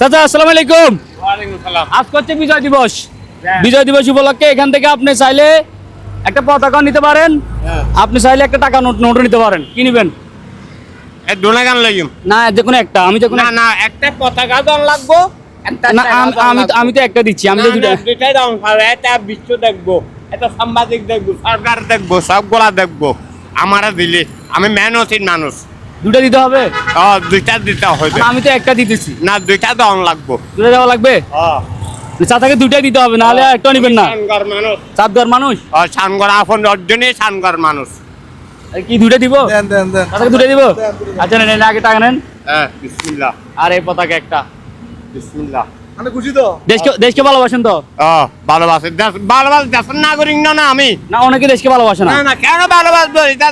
চাচা আসসালামু আলাইকুম। আজকে হচ্ছে বিজয় দিবস। বিজয় দিবস উপলক্ষে এখান থেকে আপনি চাইলে একটা পতাকা নিতে পারেন। আপনি চাইলে একটা টাকা নোট নোটও নিতে পারেন। কি নিবেন? না যে কোনো একটা। আমি যে কোনো না একটা পতাকা লাগবো আম- আমি তো একটা দিচ্ছি। আমি তো বিশ্ব দেখব সাংবাদিক দেখব সরকার দেখব সবগুলা দেখব। আমারা দিলে। আমি মেহনতির মানুষ। দুটা দিতে হবে? ও দুইটা দিতে হবে। আমি তো একটা দিতেছি। না দুইটা দন লাগবো। দুটা দেওয়া লাগবে? চাচাকে দুটাই দিতে হবে নাহলে একটা নিবেন না। মানুষ। সানগর আপন অর্জনে সানগর মানুষ। আর কি দুটা দিব? দেন দেন দেন। চাচাকে দুটা দিব? আচ্ছা নেন আগে টাকা নেন। হ্যাঁ বিসমিল্লাহ। আর এই পতাকা একটা। বিসমিল্লাহ। মানে খুশি তো? দেশকে দেশকে ভালোবাসেন তো? ভালোবাসে। দেশ ভালোবাসে দেশের নাগরিক না না আমি। না অনেকে দেশকে ভালোবাসে না। না না কেন ভালোবাসবো? এটা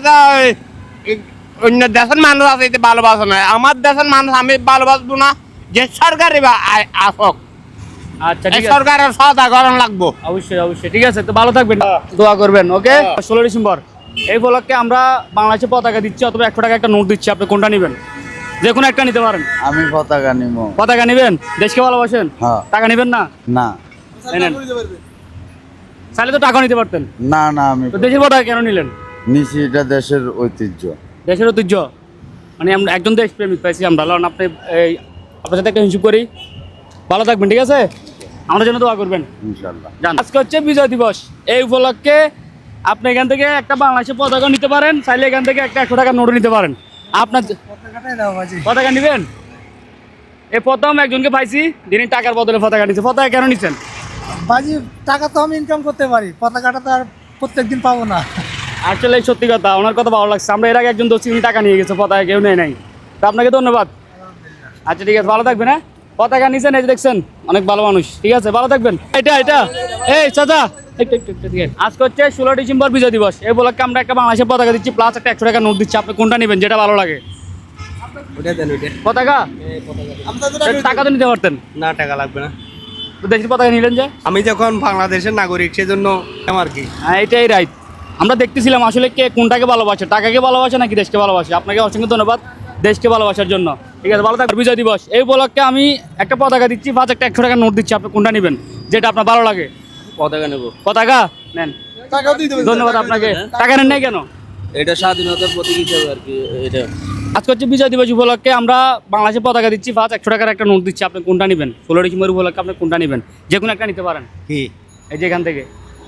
অন্য দেশের মানুষ আছে এটা ভালোবাসে না। আমার দেশের মানুষ আমি ভালোবাসবো না যে সরকারি বা আসক। আচ্ছা এই ঠিক আছে। সরকারের সহায়তা গরম লাগবো। অবশ্যই অবশ্যই। ঠিক আছে তো ভালো থাকবেন। দোয়া করবেন ওকে? ষোলো ডিসেম্বর। এই উপলক্ষে আমরা বাংলাদেশে পতাকা দিচ্ছি অথবা একশো টাকা একটা নোট দিচ্ছি। আপনি কোনটা নেবেন? যে কোনো একটা নিতে পারেন। আমি পতাকা নিব। পতাকা নেবেন? দেশকে ভালোবাসেন? হ্যাঁ। টাকা নেবেন না? না। চাইলে তো টাকা নিতে পারতেন। না না আমি দেশের পতাকা কেন নিলেন? নিছি এটা দেশের ঐতিহ্য। দেশের ঐতিহ্য। মানে আমরা একজন দেশ প্রেমিক পাইছি আমরা। কারণ আপনি এই আপনার সাথে একটা হিসুব করি। ভালো থাকবেন ঠিক আছে? আমাদের জন্য দোয়া করবেন। ইনশাল্লাহ আজকে হচ্ছে বিজয় দিবস। এই উপলক্ষে আপনি এখান থেকে একটা বাংলাদেশের পতাকা নিতে পারেন চাইলে এখান থেকে একটা একশো টাকার নোট নিতে পারেন। আপনার পতাকা নেবেন? এই প্রথম একজনকে পাইছি যিনি টাকার বদলে পতাকা নিচ্ছে পতাকা কেন নিচ্ছেন বাজি টাকা তো আমি ইনকাম করতে পারি। পতাকাটা তো আর প্রত্যেকদিন পাবো না। আসলে সত্যি কথা ওনার কথা ভালো লাগছে। আমরা এর আগে একজন দোষী উনি টাকা নিয়ে গেছে পতাকা কেউ নেয় নাই। তো আপনাকে ধন্যবাদ। আচ্ছা ঠিক আছে ভালো থাকবেন হ্যাঁ? পতাকা নিছেন এই যে দেখছেন অনেক ভালো মানুষ। ঠিক আছে ভালো থাকবেন। এটা এটা। এই চাচা। আজকে হচ্ছে ষোলো ডিসেম্বর বিজয় দিবস। এই উপলক্ষে আমরা একটা বাংলাদেশের পতাকা দিচ্ছি প্লাস একটা একশো টাকা নোট দিচ্ছি। আপনি কোনটা নেবেন যেটা ভালো লাগে? ওটা দেন ওইটা। পতাকা? টাকা তো নিতে পারতেন। না টাকা লাগবে না। দেশের পতাকা নিলেন যে? আমি যখন বাংলাদেশের নাগরিক সেজন্য আমার কি হ্যাঁ এটাই রাইট আমরা দেখতেছিলাম আসলে কে কোনটাকে ভালোবাসে টাকাকে ভালোবাসে নাকি দেশকে ভালোবাসে? আপনাকে অসংখ্য ধন্যবাদ দেশকে ভালোবাসার জন্য। ঠিক আছে ভালো থাকবেন। বিজয় দিবস। এই উপলক্ষে আমি একটা পতাকা দিচ্ছি পাঁচ একটা একশো টাকা নোট দিচ্ছি আপনি কোনটা নেবেন যেটা আপনার ভালো লাগে? পতাকা নেব। পতাকা? নেন। টাকাও দিয়ে দেবে ধন্যবাদ আপনাকে। টাকা নেন নাই কেন? এটা স্বাধীনতার প্রতীক হিসেবে আর কি এটা। আজকে হচ্ছে বিজয় দিবস উপলক্ষে আমরা বাংলাদেশে পতাকা দিচ্ছি পাঁচ একশো টাকার একটা নোট দিচ্ছি আপনি কোনটা নেবেন? ষোলো ডিসেম্বর উপলক্ষে আপনি কোনটা নেবেন? যে কোনো একটা নিতে পারেন। কি? এই যে এখান থেকে।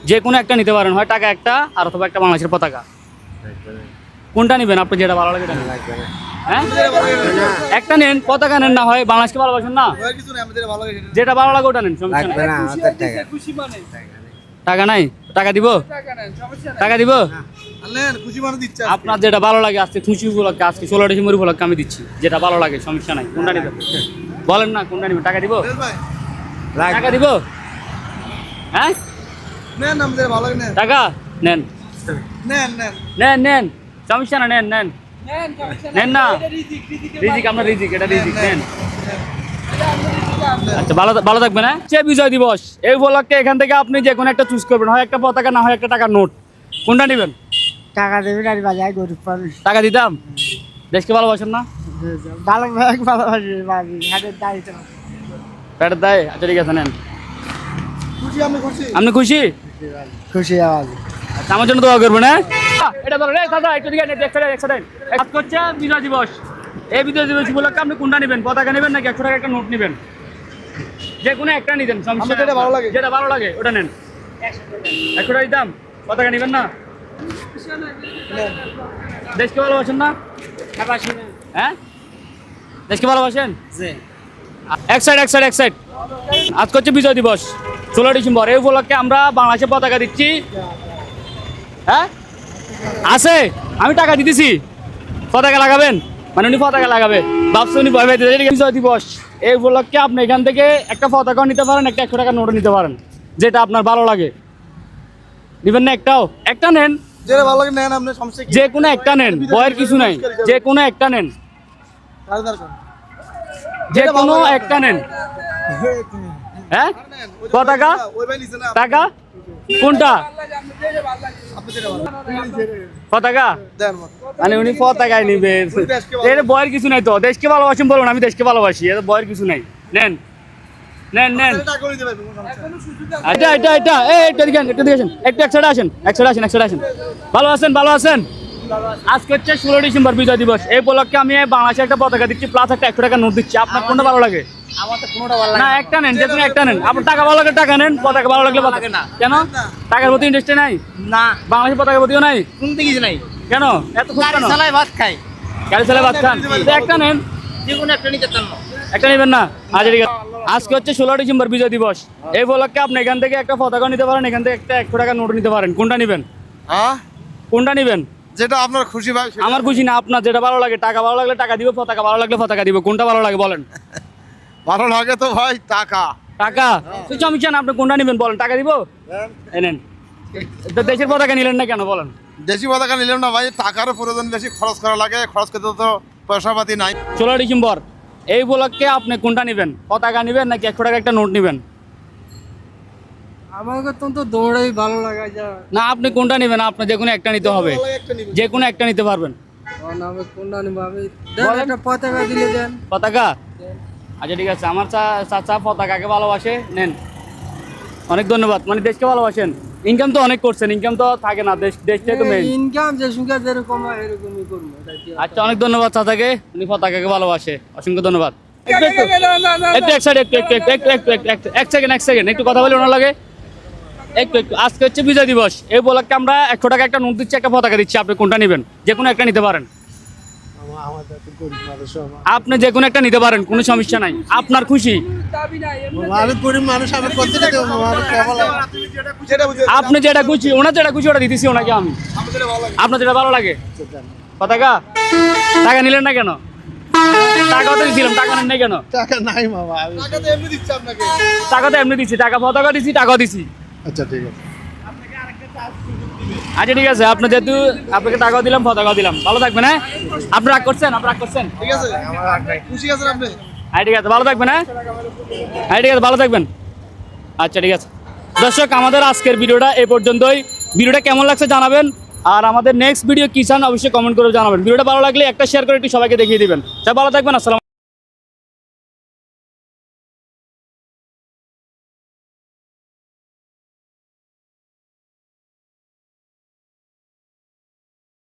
যে কোনো একটা নিতে পারেন হয় টাকা একটা আর অথবা একটা বাংলাদেশের পতাকা। কোনটা নেবেন আপনি যেটা ভালো লাগে হ্যাঁ? একটা নেন পতাকা নেন না হয় বাংলাদেশকে ভালোবাসেন না। যেটা ভালো লাগে ওটা নেন টাকা। নাই? টাকা দিব? টাকা দিব? আপনার যেটা ভালো লাগে আজকে খুশি উপলক্ষে আজকে ষোলো ডিসেম্বর উপলক্ষে আমি দিচ্ছি। যেটা ভালো লাগে সমস্যা নাই। কোনটা নিবেন? বলেন না কোনটা নিবেন? টাকা দিব? টাকা দিব? হ্যাঁ? নেন আমাদের ভালো নেন। টাকা? নেন। নেন নেন। নেন নেন। সমস্যা না নেন নেন। নেন না। রিজিক আপনার রিজিক এটা রিজিক নেন আচ্ছা ভালো ভালো থাকবেন হ্যাঁ? সে বিজয় দিবস। এই উপলক্ষে এখান থেকে আপনি যে কোনো একটা চুজ করবেন হয় একটা পতাকা না হয় একটা টাকার নোট। কোনটা নেবেন? টাকা দেবেন আর বাজায় গরিব মানুষ। টাকা দিতাম? দেশকে ভালোবাসেন না? ভালো ভালোবাসি হাটের দাঁড়িয়ে প্যাটের দেয়। আচ্ছা ঠিক আছে নেন। আমি আপনি খুশি? খুশি আওয়াজ। আমার জন্য দোয়া করবেন হ্যাঁ এটা ধরো রে দাদা একটু দিকে আজকে হচ্ছে বিজয় দিবস। এই বিজয় দিবস উপলক্ষে আপনি কোনটা নেবেন? পতাকা নেবেন নাকি একশো টাকা একটা নোট নেবেন? যে কোনো একটা নিতেন সমস্যা যেটা ভালো লাগে। যেটা ভালো লাগে ওটা নেন। একশো টাকা দিতাম পতাকা নেবেন না? দেশকে ভালোবাসেন না? হ্যাঁ? দেশকে ভালোবাসেন? এক সাইড এক সাইড এক সাইড আজকে হচ্ছে বিজয় দিবস। ষোলো ডিসেম্বর। এই উপলক্ষে আমরা বাংলাদেশে পতাকা দিচ্ছি। হ্যাঁ? আছে। আমি টাকা দিতেছি। পতাকা লাগাবেন? মানে উনি পতাকা লাগাবে। ভাবছে উনি ভয় পাইতে বিজয় দিবস। এই উপলক্ষে আপনি এখান থেকে একটা পতাকাও নিতে পারেন একটা একশো টাকা নোটও নিতে পারেন যেটা আপনার ভালো লাগে। নিবেন না একটাও? একটা নেন। যেটা ভালো লাগে নেন আপনি যে কোনো একটা নেন। বয়ের কিছু নাই। যে কোনো একটা নেন। যে কোনো একটা নেন। হ্যাঁ? নিছে না টাকা? কোনটা? পতাকা মানে উনি পতাকায় নিবে। এর বয়ের কিছু নাই তো। দেশকে ভালোবাসেন বলুন আমি দেশকে ভালোবাসি এর বয়ের কিছু নাই। নেন। নেন নেন। এটা এটা এটা এই এটা দিকে একটু দিকে আসেন একটু এক সাইডে আসেন এক সাইডে আসেন এক সাইডে আসেন। ভালো আছেন ভালো আছেন? আজকে হচ্ছে ষোলো ডিসেম্বর বিজয় দিবস। এই উপলক্ষে আমি বাংলাদেশে একটা পতাকা দিচ্ছি প্লাস একটা একশো টাকা নোট দিচ্ছি। আপনার কোনটা ভালো লাগে? না একটা নেন যে কোনো একটা নেন। আপনার টাকা ভালো লাগলে টাকা নেন। পতাকা ভালো লাগলে পতাকা। কেন? টাকার প্রতি ইন্টারেস্টে নাই? না। বাংলাদেশের পতাকার প্রতিও নাই? শুনতে কিছু নাই? কেন? এত খুব কেন? ভাত খাই গাড়ি চালে বাদ খান। একটা নেন। যে কোনো একটা নিতে চান না। একটা নেবেন না? আচ্ছা ঠিক আছে। আজকে হচ্ছে ষোলো ডিসেম্বর বিজয় দিবস। এই উপলক্ষে আপনি এখান থেকে একটা পতাকা নিতে পারেন। এখান থেকে একটা একশো টাকা নোট নিতে পারেন। কোনটা নেবেন? হ্যাঁ? কোনটা নেবেন? যেটা আপনার খুশি ভাই আমার খুশি না আপনার যেটা ভালো লাগে টাকা ভালো লাগলে টাকা দিব পতাকা ভালো লাগলে পতাকা দিব। কোনটা ভালো লাগে বলেন? ভালো লাগে তো ভাই টাকা। টাকা? সমস্যা না আপনি কোনটা নেবেন বলেন টাকা দিব? এই নেন। তো দেশের পতাকা নিলেন না কেন বলেন? দেশি পতাকা নিলাম না ভাই টাকারও প্রয়োজন বেশি খরচ করা লাগে খরচ করতে তো পয়সা পাতি নাই। ষোলো ডিসেম্বর এই উপলক্ষে আপনি কোনটা নেবেন? পতাকা নেবেন নাকি একশো টাকা একটা নোট নেবেন? আমাকে তো তো দৌড়াই ভালো লাগে যা না আপনি কোনটা নেবেন আপনি যে কোনো একটা নিতে হবে যে কোনো একটা নিতে পারবেন আমি কোনটা নিব আমি একটা পতাকা দিলে দেন পতাকা আচ্ছা ঠিক আছে আমার চা- চাচা পতাকাকে ভালোবাসে নেন অনেক ধন্যবাদ মানে দেশকে ভালোবাসেন ইনকাম তো অনেক করছেন ইনকাম তো থাকে না দেশ দেশটাই তো মেইন ইনকাম যে সুখে যেরকম হয় এরকমই করব আচ্ছা অনেক ধন্যবাদ চাচাকে উনি পতাকাকে ভালোবাসে অসংখ্য ধন্যবাদ একটু এক সাইড একটু একটু একটু একটু একটু একটু একটু এক সেকেন্ড এক সেকেন্ড একটু কথা বলি ওনার লাগে একটু একটু। আজকে হচ্ছে বিজয় দিবস। এই উপলক্ষে আমরা একশো টাকা একটা নোট দিচ্ছি একটা পতাকা দিচ্ছি। আপনি কোনটা নেবেন? যে কোনো একটা নিতে পারেন। আপনি যে কোনো একটা নিতে পারেন কোনো সমস্যা নাই। আপনার খুশি? আপনি যেটা খুশি ওনার যেটা খুশি ওটা দিতেছি ওনাকে আমি। আপনার যেটা ভালো লাগে? পতাকা? টাকা নিলেন না কেন? টাকা তো দিছিলাম টাকা নেন নাই কেন? টাকা নাই মামা টাকা তো এমনি দিচ্ছে আপনাকে। টাকা তো এমনি দিচ্ছি টাকা পতাকা দিছি টাকা দিছি। আচ্ছা ঠিক আছে। আচ্ছা ঠিক আছে। আপনি যেহেতু আপনাকে টাকাও দিলাম পতাকাও দিলাম। ভালো থাকবেন হ্যাঁ? আপনি রাগ করছেন আপনি রাগ করছেন? ঠিক আছে খুশি আছেন আপনি? হ্যাঁ ঠিক আছে। ভালো থাকবেন হ্যাঁ? হ্যাঁ ঠিক আছে ভালো থাকবেন। আচ্ছা ঠিক আছে। দর্শক আমাদের আজকের ভিডিওটা এই পর্যন্তই। ভিডিওটা কেমন লাগছে জানাবেন। আর আমাদের নেক্সট ভিডিও কি চান অবশ্যই কমেন্ট করে জানাবেন। ভিডিওটা ভালো লাগলে একটা শেয়ার করে একটু সবাইকে দেখিয়ে দিবেন। তাই ভালো থাকবেন আসসালাম